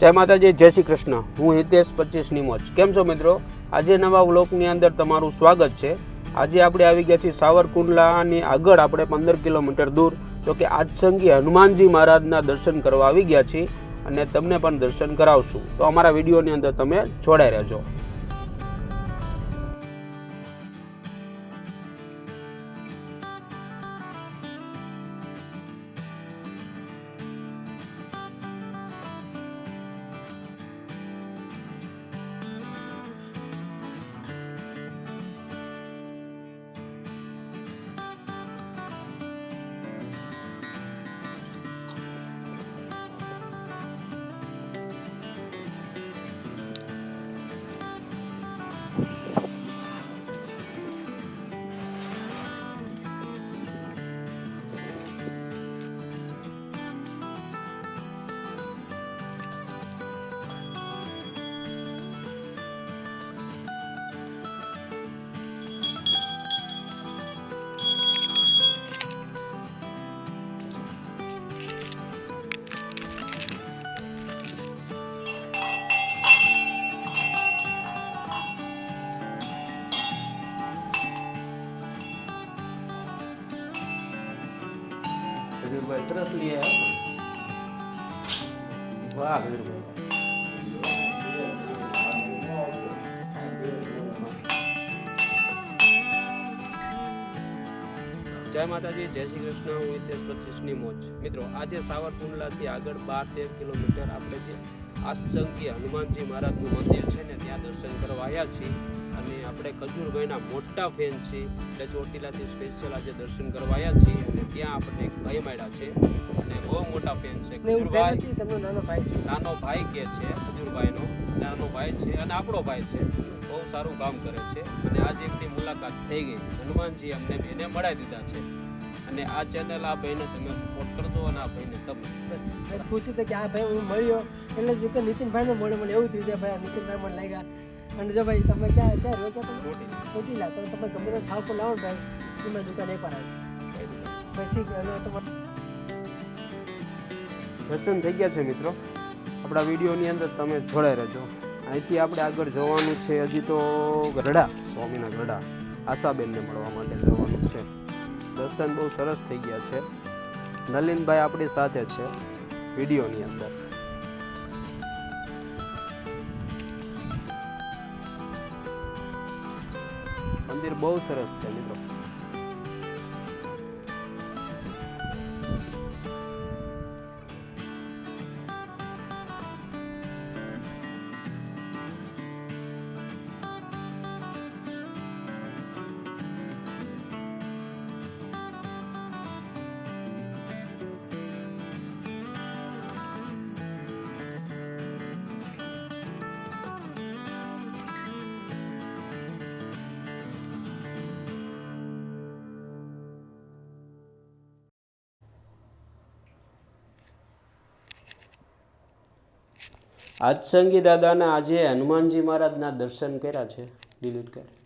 જય માતાજી, જય શ્રી કૃષ્ણ. હું હિતેશ પચીસની મોજ. કેમ છો મિત્રો? આજે નવા વ્લોગની અંદર તમારું સ્વાગત છે. આજે આપણે આવી ગયા છીએ સાવરકુંડલાની આગળ, આપણે પંદર કિલોમીટર દૂર. જો કે આજસંગી હનુમાનજી મહારાજના દર્શન કરવા આવી ગયા છીએ અને તમને પણ દર્શન કરાવશું. તો અમારા વિડીયોની અંદર તમે જોડાઈ રહેજો. સરસ લઈ વાહ જય માતાજી, જય શ્રી કૃષ્ણ. હું હિતેશ પચીસની મોજ. મિત્રો, આજે સાવરકુંડલાથી આગળ બાર તેર કિલોમીટર આપણે જે આસંકી હનુમાનજી મહારાજનું મંદિર છે ને, ત્યાં દર્શન કરવા આવ્યા છીએ. અને આપણે ખજૂરભાઈના મોટા ફેન છીએ. એટલે ચોટીલાથી સ્પેશિયલ આજે દર્શન કરવા આવ્યા છીએ અને ત્યાં આપણને એક ભાઈ મળ્યા છે. અને બહુ મોટા ફેન છે. ખજૂરભાઈ નાનો ભાઈ છે. નાનો ભાઈ કે છે ખજૂરભાઈનો. નાનો ભાઈ છે અને આપણો ભાઈ છે. બહુ સારું કામ કરે છે. અને આજે એમની મુલાકાત થઈ ગઈ. હનુમાનજી અમને બેને મળાવી દીધા છે. અને આ ચેનલ આ ભાઈને તમે સપોર્ટ કરજો અને આ ભાઈને તમે ખુશી થઈ કે આ ભાઈ હું મળ્યો. એટલે જે નીતિનભાઈને મળે મને એવું થયું કે ભાઈ. નીતિનભાઈ મને લાગ્યા અને જો ભાઈ તમે ક્યાં ક્યાં રહ્યો ક્યાં તમે? ચોટીલા તો તમે ગમે તે સાવ પર લાવો ને ભાઈ. એમાં દુકાન એક પર આવી. પછી દર્શન થઈ ગયા છે મિત્રો. આપણા વિડીયોની અંદર તમે જોડાઈ રહેજો. અહીંથી આપણે આગળ જવાનું છે હજી તો ગરડા સ્વામીના ગરડા આશાબેનને મળવા માટે જવાનું છે. દર્શન બહુ સરસ થઈ ગયા છે. નલિનભાઈ આપણી સાથે છે વિડીયોની અંદર. મંદિર બહુ સરસ છે મિત્રો. આજસંગી દાદાના આજે હનુમાનજી મહારાજના દર્શન કર્યા છે ડિલીટ કર